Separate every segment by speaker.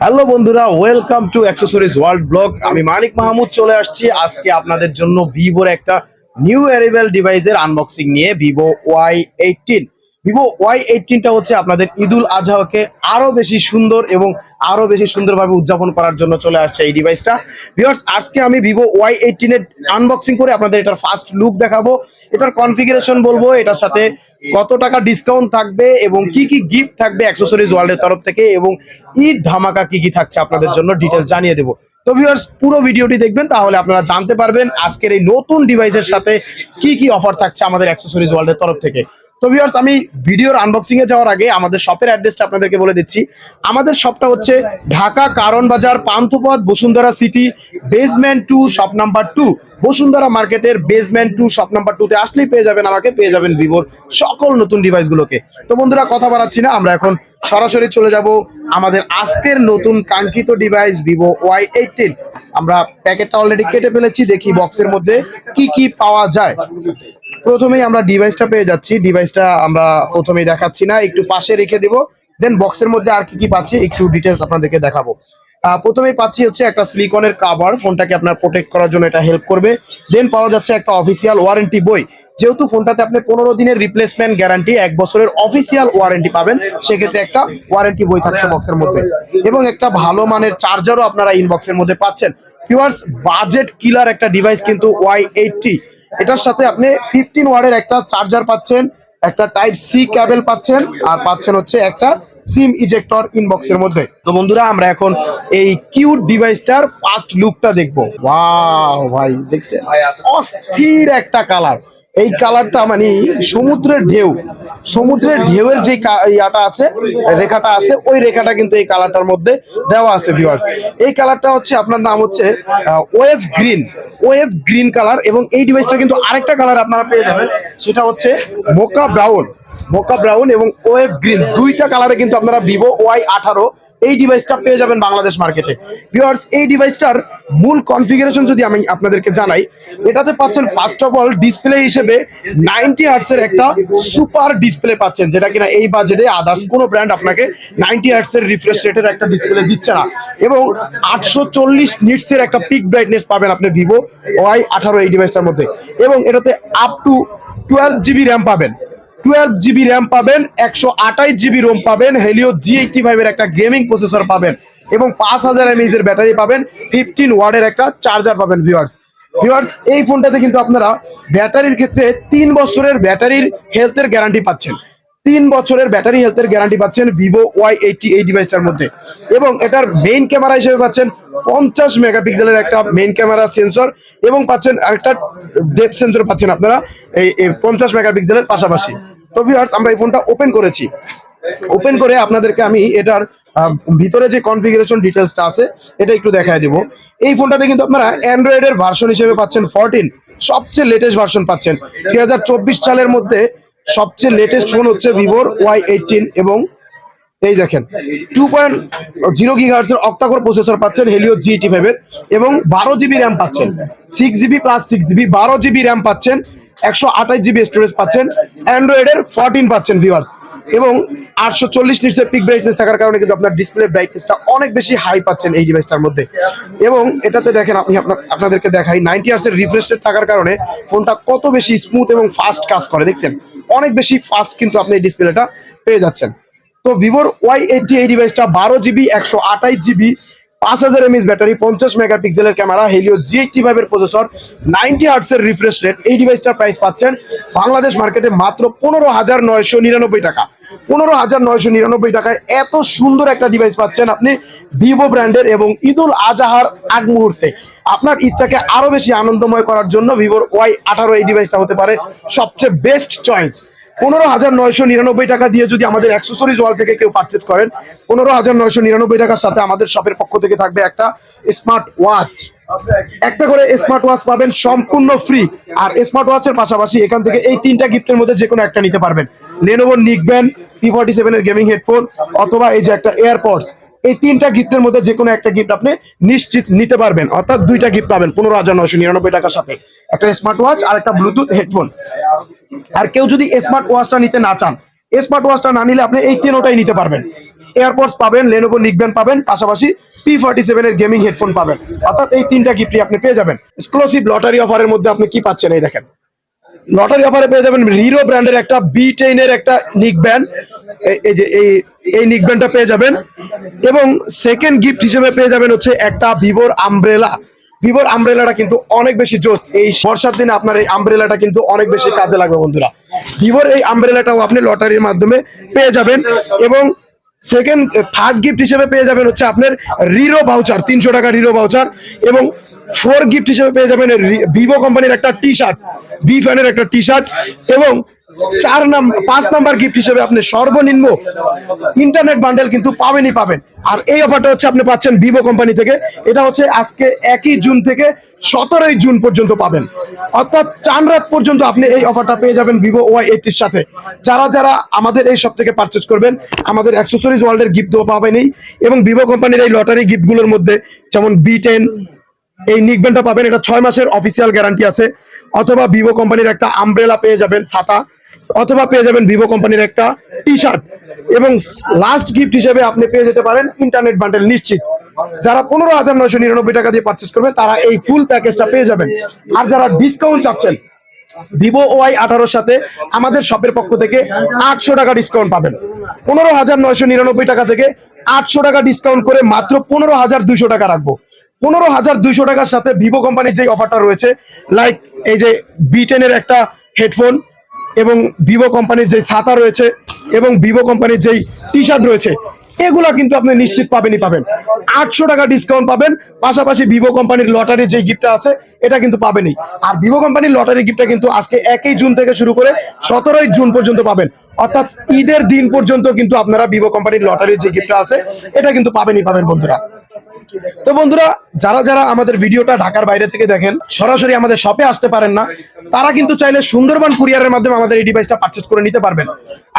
Speaker 1: Hello বন্ধুরা welcome to accessories world blog আমি মানিক মাহমুদ, চলে আসছি আজকে আপনাদের জন্য ভিভোর একটা নিউ অ্যারিভেল ডিভাইসের আনবক্সিং নিয়ে Vivo Y eighteen Vivo Y এইটিনটা হচ্ছে আপনাদের ঈদুল আজহাকে আরও বেশি সুন্দর এবং আরও বেশি সুন্দরভাবে উদযাপন করার জন্য চলে আসছে এই ডিভাইসটা ভিউয়ার্স আজকে আমি ভিভো ওয়াই এইটিনের আনবক্সিং করে আপনাদের এটার ফার্স্ট লুক দেখাবো। এটার কনফিগারেশন বলব, এটার সাথে কত টাকা ডিসকাউন্ট থাকবে এবং কি কি গিফট থাকবে অ্যাক্সেসরিজ ওয়ার্ল্ডের তরফ থেকে এবং ঈদ ধামাকা কি কি থাকছে আপনাদের জন্য ডিটেলস জানিয়ে দেবো। তো ভিউয়ার্স পুরো ভিডিওটি দেখবেন তাহলে আপনারা জানতে পারবেন আজকের এই নতুন ডিভাইসের সাথে কি কি অফার থাকছে আমাদের অ্যাক্সেসরিজ ওয়ার্ল্ডের তরফ থেকে। তো ভিউয়ার্স আমি ভিডিওর আনবক্সিং এ যাওয়ার আগে আমাদের শপের অ্যাড্রেসটা আপনাদেরকে বলে দিচ্ছি। আমাদের শপটা হচ্ছে Dhaka Karwan Bazar, Panthapath, Bashundhara city basement two shop number two Bashundhara মার্কেটের basement two shop number two তে আসলেই পেয়ে যাবেন আমাকে, পেয়ে যাবেন ভিভোর সকল নতুন ডিভাইস গুলোকে তো বন্ধুরা, কথা বাড়াচ্ছি না, আমরা এখন সরাসরি চলে যাব আমাদের আজকের নতুন কাঙ্ক্ষিত ডিভাইস ভিভো ওয়াই এইটিন আমরা প্যাকেটটা অলরেডি কেটে ফেলেছি, দেখি বক্সের মধ্যে কি কি পাওয়া যায়। প্রথমেই আমরা ডিভাইসটা পেয়ে যাচ্ছি। ডিভাইসটা আমরা প্রথমেই দেখাচ্ছি না, একটু পাশে রেখে দিব। দেন বক্সের মধ্যে আর কি কি পাচ্ছি, একটু ডিটেলস আপনাদেরকে দেখাবো। প্রথমেই পাচ্ছি হচ্ছে একটা সিলিকনের কাভার ফোনটাকে আপনার প্রোটেক্ট করার জন্য এটা হেল্প করবে। দেন পাওয়া যাচ্ছে একটা অফিসিয়াল ওয়ারেন্টি বই। যেহেতু ফোনটাতে আপনি পনেরো দিনের রিপ্লেসমেন্ট গ্যারান্টি এক বছরের অফিসিয়াল ওয়ারেন্টি পাবেন, সেক্ষেত্রে একটা ওয়ারেন্টি বই থাকছে বক্সের মধ্যে। এবং একটা ভালো মানের চার্জারও আপনারা ইনবক্সের মধ্যে পাচ্ছেন। ভিউয়ার্স বাজেট কিলার একটা ডিভাইস কিন্তু ওয়াই এইটটি এটার সাথে আপনি ফিফটিন ওয়ার্ডের একটা চার্জার পাচ্ছেন একটা টাইপ সি ক্যাবেল পাচ্ছেন আর পাচ্ছেন হচ্ছে একটা সিম ইজেক্টর ইনবক্সের মধ্যে। তো বন্ধুরা আমরা এখন এই কিউট ডিভাইসটার ফার্স্ট লুকটা দেখব। ওয়াও ভাই দেখছেন? অস্থির একটা কালার এই কালারটা মানে সমুদ্রের ঢেউ। সমুদ্রের ঢেউয়ের যে ইয়াটা আছে, রেখাটা আছে, ওই রেখাটা কিন্তু এই কালারটার মধ্যে দেওয়া আছে ভিউয়ার্স এই কালারটা হচ্ছে আপনার নাম হচ্ছে wave green. Wave green colour এবং এই ডিভাইসটা কিন্তু আরেকটা কালার আপনারা পেয়ে যাবেন। সেটা হচ্ছে মোকা ব্রাউন। মোকা ব্রাউন এবং ওয়েভ গ্রিন। দুইটা কালারে কিন্তু আপনারা ভিভো ওয়াই আঠারো এই ডিভাইসটা পেয়ে যাবেন বাংলাদেশ মার্কেটে ভিউয়ার্স এই ডিভাইসটার মূল কনফিগারেশন যদি আমি আপনাদেরকে জানাই, এটাতে পাচ্ছেন ফার্স্ট অফ অল ডিসপ্লে হিসেবে নাইনটি হার্টস এর একটা সুপার ডিসপ্লে পাচ্ছেন, যেটা কিনা এই বাজেটে আদার্স কোনো ব্র্যান্ড আপনাকে নাইনটি হার্টস এর রিফ্রেশ রেটের একটা ডিসপ্লে দিচ্ছে না। এবং আটশো চল্লিশ নিটস এর একটা পিক ব্রাইটনেস পাবেন আপনি ভিভো ওয়াই আঠারো এই ডিভাইসটার মধ্যে। এবং এটাতে up to twelve GB RAM পাবেন। টুয়েলভ জিবি র্যাম পাবেন, একশো আঠাইশ জিবি রোম পাবেন হেলিও জি এইটটি ফাইভের একটা গেমিং প্রসেসর পাবেন এবং পাঁচ হাজার এমএইচ এর ব্যাটারি পাবেন ফিফটিন ওয়ার্ডের একটা চার্জার পাবেন ভিউয়ার্স ভিওয়ার্স এই ফোনটাতে কিন্তু আপনারা ব্যাটারির ক্ষেত্রে তিন বছরের ব্যাটারির হেলথের গ্যারান্টি পাচ্ছেন। তিন বছরের ব্যাটারি হেলথের গ্যারান্টি পাচ্ছেন ভিভো ওয়াই এইটটি এই ডিভাইসটার মধ্যে। এবং এটার মেইন ক্যামেরা হিসেবে পাচ্ছেন পঞ্চাশ মেগাপিক্সেলের একটা মেইন ক্যামেরা সেন্সর এবং পাচ্ছেন আরেকটা ডেপ সেন্সর পাচ্ছেন আপনারা এই পঞ্চাশ মেগাপিক্সেলের পাশাপাশি। তো ভিউয়ার্স আমরা এই ফোনটা ওপেন করেছি। ওপেন করে আপনাদেরকে আমি এটার ভিতরে যে কনফিগারেশন ডিটেলসটা আছে, এটা একটু দেখায় দিব। এই ফোনটাতে কিন্তু আপনারা অ্যান্ড্রয়েডের ভার্সন হিসেবে পাচ্ছেন ফোরটিন সবচেয়ে লেটেস্ট ভার্সন পাচ্ছেন। দু হাজার চব্বিশ সালের মধ্যে সবচেয়ে লেটেস্ট ফোন হচ্ছে ভিভোর ওয়াই এইটিন এবং এই দেখেন টু পয়েন্ট জিরো গিগার্স এর অক্টাকোর প্রসেসর পাচ্ছেন হেলিও জি এইটি ফাইভ এর এবং বারো জিবি র্যাম পাচ্ছেন। Six GB plus six GB বারো জিবি র্যাম পাচ্ছেন একশো আঠাশ জিবি স্টোরেজ পাচ্ছেন। অ্যান্ড্রয়েডের ফোরটিন পাচ্ছেন ভিউয়ার্স এবং আটশো চল্লিশ নিটসের পিক ব্রাইটনেস থাকার কারণে কিন্তু আপনার ডিসপ্লে ব্রাইটনেসটা অনেক বেশি হাই পাচ্ছেন এই ডিভাইসটার মধ্যে। এবং এটাতে দেখেন আপনি আপনাদেরকে দেখাই নাইনটি আর্সের রিফ্রেশ থাকার কারণে ফোনটা কত বেশি স্মুথ এবং ফাস্ট কাজ করে, দেখছেন? অনেক বেশি ফাস্ট কিন্তু আপনি এই ডিসপ্লেটা পেয়ে যাচ্ছেন। তো ভিভোর ওয়াই এইটটি এই ডিভাইসটা বারো জিবি একশো আঠাইশ জিবি পাঁচ হাজার এমএস ব্যাটারি, পঞ্চাশ মেগাপিক্সেলের ক্যামেরা হেলিও জি এইটটি ফাইভের প্রসেসর নাইনটি আর্টসের রিফ্রেশ রেট এই ডিভাইসটার প্রাইস পাচ্ছেন বাংলাদেশ মার্কেটে মাত্র পনেরো হাজার নয়শো নিরানব্বই টাকা। পনেরো হাজার নয়শো নিরানব্বই টাকায় এত সুন্দর একটা ডিভাইস পাচ্ছেন আপনি ভিভো ব্র্যান্ডের এবং ঈদুল আজাহার আগ মুহূর্তে। আপনার ঈদটাকে আরও বেশি আনন্দময় করার জন্য ভিভোর ওয়াই আঠারো এই ডিভাইসটা হতে পারে সবচেয়ে বেস্ট চয়েস পনেরো হাজার নয়শো নিরানব্বই টাকা দিয়ে যদি আমাদের অ্যাক্সেসরিজ ওয়াল থেকে কেউ পারচেজ করেন, পনেরো হাজার নয়শো নিরানব্বই টাকার সাথে আমাদের শপের পক্ষ থেকে থাকবে একটা স্মার্ট ওয়াচ একটা করে স্মার্ট ওয়াচ পাবেন সম্পূর্ণ ফ্রি আর স্মার্ট ওয়াচের পাশাপাশি এখান থেকে এই তিনটা গিফটের মধ্যে যে কোনো একটা নিতে পারবেন। Lenovo neckband T forty seven এর গেমিং হেডফোন অথবা এই যে একটা এয়ারপডস এই তিনটা গিফটের মধ্যে যে কোনো একটা গিফট আপনি নিশ্চিত নিতে পারবেন। অর্থাৎ দুইটা গিফট পাবেন, পনেরো হাজার নয়শো নিরানব্বই টাকার সাথে। একটা স্মার্ট ওয়াচ আর একটা ব্লুটুথ হেডফোন আর কেউ যদি স্মার্ট ওয়াচটা নিতে না চান স্মার্ট ওয়াচটা না নিলে আপনি এই তিনোটাই নিতে পারবেন। এয়ারপডস পাবেন লেনোভো নিকব্যান্ড পাবেন, পাশাপাশি পি ফর্টি সেভেন এর গেমিং হেডফোন পাবেন। অর্থাৎ এই তিনটা গিফটই আপনি পেয়ে যাবেন। এক্সক্লুসিভ লটারি অফারের মধ্যে আপনি কি পাচ্ছেন এই দেখেন। লটারি অফারে পেয়ে যাবেন হিরো ব্র্যান্ডের একটা বি টেনের একটা নিক ব্যান্ড এই যে, এই এই নিক ব্যান্ডটা পেয়ে যাবেন। এবং সেকেন্ড গিফট হিসেবে পেয়ে যাবেন হচ্ছে একটা ভিভোর আমব্রেলা ভিভোর আমব্রেলাটা কিন্তু অনেক বেশি জোস। এই বর্ষার দিনে আপনার এই আমব্রেলাটা কিন্তু অনেক বেশি কাজে লাগবে বন্ধুরা। ভিভোর এই আমব্রেলাটাও আপনি লটারির মাধ্যমে পেয়ে যাবেন এবং সেকেন্ড থার্ড গিফট হিসেবে পেয়ে যাবেন হচ্ছে আপনার রিরো ভাউচার তিনশো টাকা রিরো ভাউচার এবং ফোর গিফট হিসেবে পেয়ে যাবেন ভিভো কোম্পানির একটা টি শার্ট বি ফ্যানের একটা টি শার্ট এবং চার নাম্বার পাঁচ নাম্বার গিফট হিসেবে আপনি সর্বনিম্ন ইন্টারনেট বান্ডেল কিন্তু পাবেনই পাবেন। আর এই অফারটা হচ্ছে আপনি পাচ্ছেন ভিভো কোম্পানি থেকে। এটা হচ্ছে আজকে একই জুন থেকে সতেরোই জুন পর্যন্ত পাবেন। অর্থাৎ চান রাত পর্যন্ত আপনি এই অফারটা পেয়ে যাবেন ভিভো ওয়াই এইটির সাথে। যারা যারা আমাদের এই সব থেকে পারচেজ করবেন, আমাদের অ্যাক্সেসরিজ ওয়ার্ল্ডের গিফট পাবেনই। এবং ভিভো কোম্পানির এই লটারি গিফটগুলোর মধ্যে যেমন বি টেন এই নিকবেনটা পাবেন। এটা ছয় মাসের অফিসিয়াল গ্যারান্টি আছে। অথবা ভিভো কোম্পানির একটা আমব্রেলা পেয়ে যাবেন, ছাতা। অথবা পেয়ে যাবেন ভিভো কোম্পানির একটা টি শার্ট এবং লাস্ট গিফট হিসেবে আপনি পেয়ে যেতে পারেন ইন্টারনেট বান্ডেল নিশ্চিত। যারা পনেরো হাজার নয়শো নিরানব্বই টাকা দিয়ে পারচেস করবেন তারা এই ফুল প্যাকেজটা পেয়ে যাবেন। আর যারা ডিসকাউন্ট চাচ্ছেন, ভিভো ওয়াই আঠারোর সাথে আমাদের শপের পক্ষ থেকে আটশো টাকা ডিসকাউন্ট পাবেন। পনেরো হাজার নয়শো নিরানব্বই টাকা থেকে আটশো টাকা ডিসকাউন্ট করে মাত্র পনেরো হাজার দুইশো টাকা রাখব। পনেরো হাজার দুইশো টাকার সাথে ভিভো কোম্পানির যে অফারটা রয়েছে লাইক এই যে বিটেনের একটা হেডফোন এবং ভিভো কোম্পানির যে ছাতা রয়েছে এবং ভিভো কোম্পানির যেই টি শার্ট রয়েছে, এগুলা কিন্তু আপনি নিশ্চিত পাবেনই পাবেন। আটশো টাকা ডিসকাউন্ট পাবেন, পাশাপাশি ভিভো কোম্পানির লটারির যে গিফটটা আছে, এটা কিন্তু পাবেনই। আর ভিভো কোম্পানির লটারি গিফটটা কিন্তু আজকে একই জুন থেকে শুরু করে সতেরোই জুন পর্যন্ত পাবেন। অর্থাৎ ঈদের দিন পর্যন্ত কিন্তু আপনারা ভিভো কোম্পানির লটারির যে গিফটটা আছে, এটা কিন্তু পাবেনই পাবেন বন্ধুরা। তো বন্ধুরা, যারা যারা আমাদের ভিডিওটা ঢাকার বাইরে থেকে দেখেন, সরাসরি আমাদের শপে আসতে পারেন না, তারা কিন্তু চাইলে সুন্দরবন কুরিয়ারের মাধ্যমে আমাদের এই ডিভাইসটা পার্চেস করে নিতে পারবেন।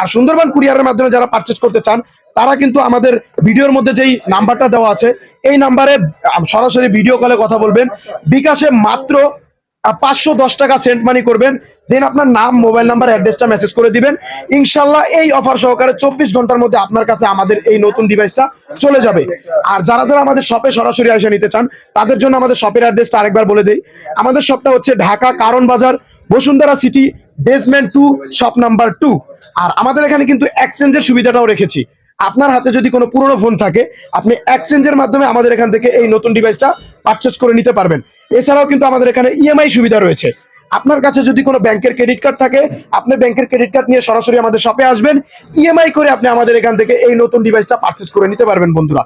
Speaker 1: আর সুন্দরবন কুরিয়ারের মাধ্যমে যারা পার্চেস করতে চান, তারা কিন্তু আমাদের ভিডিওর মধ্যে যেই নাম্বারটা দেওয়া আছে, এই নাম্বারে সরাসরি ভিডিও কলে কথা বলবেন। বিকাশে মাত্র পাঁচশো দশ টাকা সেন্ট মানি করবেন। দেন আপনার নাম মোবাইল নাম্বার অ্যাড্রেসটা মেসেজ করে দিবেন। ইনশাল্লাহ এই অফার সহকারে চব্বিশ ঘণ্টার মধ্যে আপনার কাছে আমাদের এই নতুন ডিভাইসটা চলে যাবে। আর যারা যারা আমাদের শপে সরাসরি এসে নিতে চান, তাদের জন্য আমাদের শপের অ্যাড্রেসটা আরেকবার বলে দেই। আমাদের শপটা হচ্ছে Dhaka Karwan Bazar, Bashundhara city basement two shop number two আর আমাদের এখানে কিন্তু এক্সচেঞ্জের সুবিধাটাও রেখেছি। আপনার হাতে যদি কোনো পুরনো ফোন থাকে, আপনি এক্সচেঞ্জের মাধ্যমে আমাদের এখান থেকে এই নতুন ডিভাইসটা পারচেস করে নিতে পারবেন। এছাড়াও কিন্তু আমাদের এখানে ইএমআই সুবিধা রয়েছে। আপনার কাছে যদি কোনো ব্যাংকের ক্রেডিট কার্ড থাকে, আপনি ব্যাংকের ক্রেডিট কার্ড নিয়ে সরাসরি আমাদের শপে আসবেন। ইএমআই করে আপনি আমাদের এখান থেকে এই নতুন ডিভাইসটা পার্চেস করে নিতে পারবেন বন্ধুরা।